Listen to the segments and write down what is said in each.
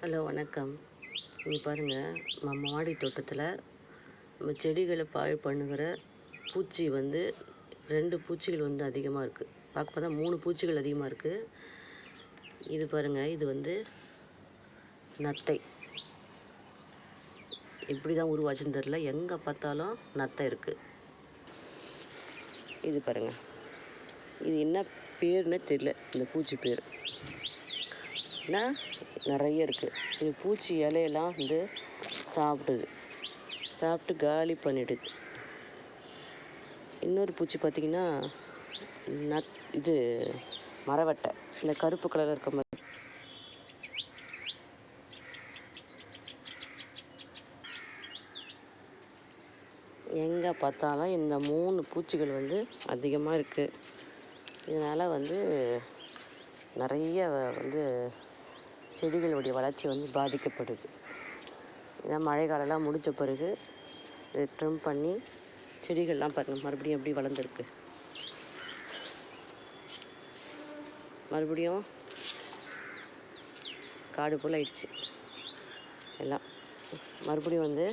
Hello வணக்கம். இங்கே பாருங்கள் நம்ம மாடி தோட்டத்தில் நம்ம செடிகளை பாழ் பண்ணுகிற பூச்சி வந்து ரெண்டு பூச்சிகள் வந்து அதிகமாக இருக்குது பார்க்க பார்த்தா மூணு பூச்சிகள் அதிகமாக இருக்குது இது பாருங்கள் இது வந்து நத்தை. எப்படி தான் உருவாச்சுன்னு தெரில எங்கே பார்த்தாலும் நத்தை இருக்குது இது பாருங்கள் இது என்ன பேர்னே தெரியல இந்த பூச்சி பேர். ஏன்னா நிறைய இருக்குது இது பூச்சி இலையெல்லாம் வந்து சாப்பிடுது. சாப்பிட்டு காலி பண்ணிடுது. இன்னொரு பூச்சி பார்த்திங்கன்னா நத் இது மரவட்டை. இந்த கருப்பு கலரில் இருக்க மாதிரி. எங்கே பார்த்தாலும் இந்த மூணு பூச்சிகள் வந்து அதிகமாக இருக்குது இதனால் வந்து நிறைய வந்து செடிகளுடைய வளர்ச்சி வந்து பாதிக்கப்படுது. இதான் மழை காலம்லாம் முடிஞ்ச பிறகு இதை ட்ரிம் பண்ணி செடிகள்லாம் பாருங்கள் மறுபடியும் எப்படி வளர்ந்துருக்கு. மறுபடியும் காடு போல் ஆயிடுச்சு. எல்லாம். மறுபடியும் வந்து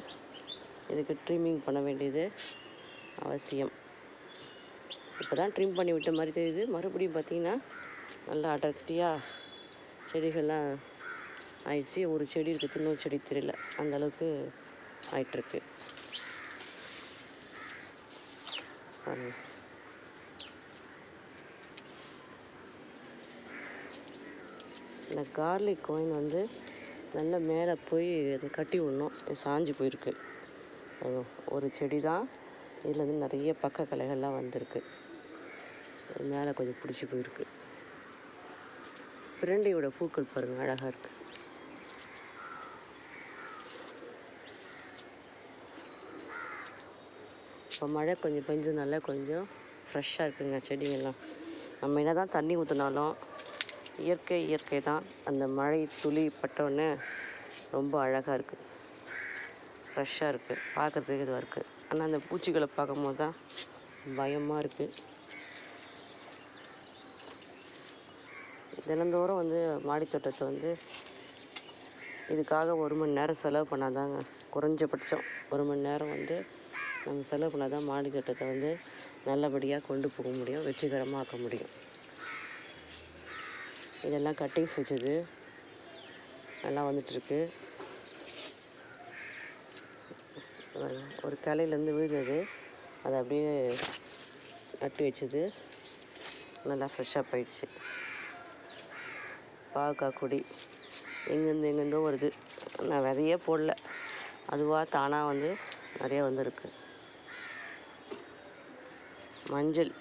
இதுக்கு ட்ரிம்மிங் பண்ண வேண்டியது அவசியம். இப்போ தான் ட்ரிம் பண்ணி விட்ட மாதிரி தெரியுது. மறுபடியும் பார்த்திங்கன்னா நல்லா அடர்த்தியாக செடிகள்லாம் ஆயிடுச்சு. ஒரு செடி இருக்குது இன்னொரு செடி தெரியல. அந்த அளவுக்கு ஆயிட்டுருக்கு. இந்த கார்லிக் கோயின் வந்து நல்லா மேலே போய் அதை கட்டி விடணும். சாஞ்சு போயிருக்கு. ஒரு செடி தான் இதில் வந்து நிறைய பக்க கலைகள்லாம் வந்திருக்கு. மேலே கொஞ்சம் பிடிச்சி போயிருக்கு. பிரண்டையோட பூக்கள் பாருங்கள் அழகாக இருக்குது இப்போ மழை கொஞ்சம் பெஞ்சதுனால கொஞ்சம் ஃப்ரெஷ்ஷாக இருக்குங்க செடிங்கள்லாம் நம்ம என்ன தான் தண்ணி ஊற்றினாலும் இயற்கை இயற்கை தான். அந்த மழை துளி பட்டோடனே ரொம்ப அழகாக இருக்குது ஃப்ரெஷ்ஷாக இருக்குது பார்க்குறதுக்கு இதுவாக இருக்குது ஆனால் அந்த பூச்சிகளை பார்க்கும்போது தான் பயமாக இருக்குது தினந்தோறும் வந்து மாடி தோட்டத்தை வந்து இதுக்காக ஒரு மணி நேரம் செலவு பண்ணாதாங்க. குறைஞ்சபட்சம் ஒரு மணி நேரம் வந்து நம்ம செலவு பண்ணால் தான் மாடி தோட்டத்தை வந்து நல்லபடியாக கொண்டு போக முடியும் வெற்றிகரமாக ஆக்க முடியும். இதெல்லாம் கட்டிங்ஸ் வச்சது. நல்லா வந்துட்டுருக்கு. ஒரு கிளையிலேருந்து விழுந்தது. அதை அப்படியே நட்டு வச்சது. நல்லா ஃப்ரெஷ்ஷாக போயிடுச்சு. பாவக்காய் கொடி எங்கேருந்து எங்கேருந்தோ வருது. நான் விதையே போடல. அதுவாக தானாக வந்து நிறைய வந்திருக்கு. மஞ்சள்.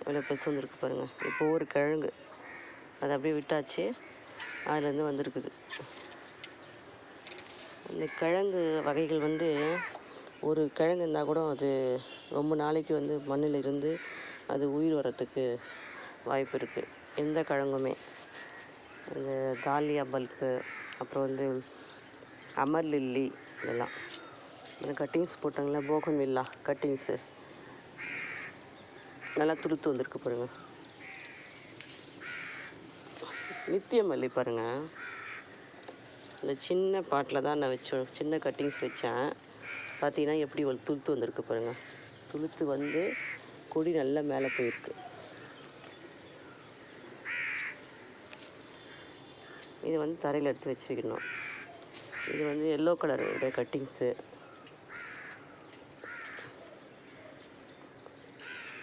இவ்வளோ பெருசு வந்திருக்கு பாருங்கள் இப்போ ஒரு கிழங்கு. அதை அப்படியே விட்டாச்சு. அதுலேருந்து வந்திருக்குது. இந்த கிழங்கு வகைகள் வந்து ஒரு கிழங்கு இருந்தால் கூட அது ரொம்ப நாளைக்கு வந்து மண்ணில் இருந்து அது உயிர் வரத்துக்கு வாய்ப்பு இருக்குது எந்த கிழங்குமே. இந்த தாலியா பல்பு அப்புறம் வந்து அமர் லில்லி இதெல்லாம். இந்த கட்டிங்ஸ் போட்டாங்களா? Bougainvillea cuttings. நல்லா துளுத்து வந்திருக்கு பாருங்கள் நித்தியமல்லி பாருங்கள் இந்த சின்ன பாட்டில் தான் நான் வச்சு சின்ன கட்டிங்ஸ் வச்சேன். பார்த்தீங்கன்னா எப்படி ஒரு துளுத்து வந்திருக்கு பாருங்கள் துளுத்து வந்து கொடி நல்லா மேலே போயிருக்கு. இது வந்து தரையில் எடுத்து வச்சுருக்கணும் இது வந்து எல்லோ கலரோட கட்டிங்ஸு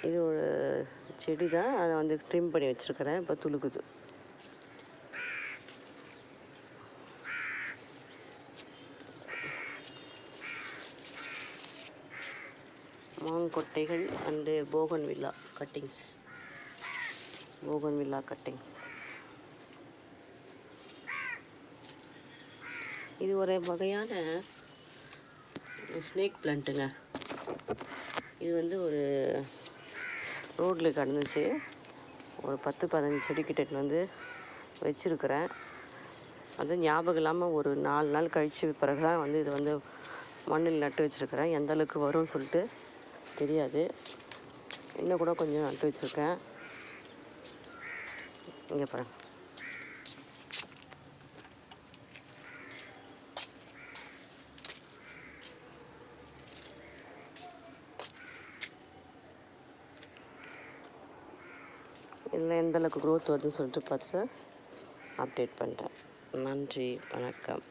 இது ஒரு செடி தான் அதை வந்து ட்ரிம் பண்ணி வச்சுருக்கிறேன். இப்போ துளுக்குது. மாங்கொட்டைகள் and bougainvillea cuttings bougainvillea cuttings இது ஒரு வகையான ஸ்னேக் பிளான்ட்டுங்க இது வந்து ஒரு ரோட்டில் கிடந்துச்சு. ஒரு பத்து பதினஞ்சு செடி கிட்ட வந்து வச்சுருக்கிறேன். அது ஞாபகம் இல்லாமல் ஒரு நாலு நாள் கழிச்சு பிறகு தான் வந்து இது வந்து மண்ணில் நட்டு வச்சுருக்கிறேன். எந்த அளவுக்கு வரும்னு சொல்லிட்டு தெரியாது. இன்னும் கூட கொஞ்சம் நட்டு வச்சுருக்கேன். இங்கே பாருங்க. இதில் எந்தளவுக்கு க்ரோத் வருதுன்னு சொல்லிட்டு பார்த்துட்டு அப்டேட் பண்ணுறேன் நன்றி வணக்கம்.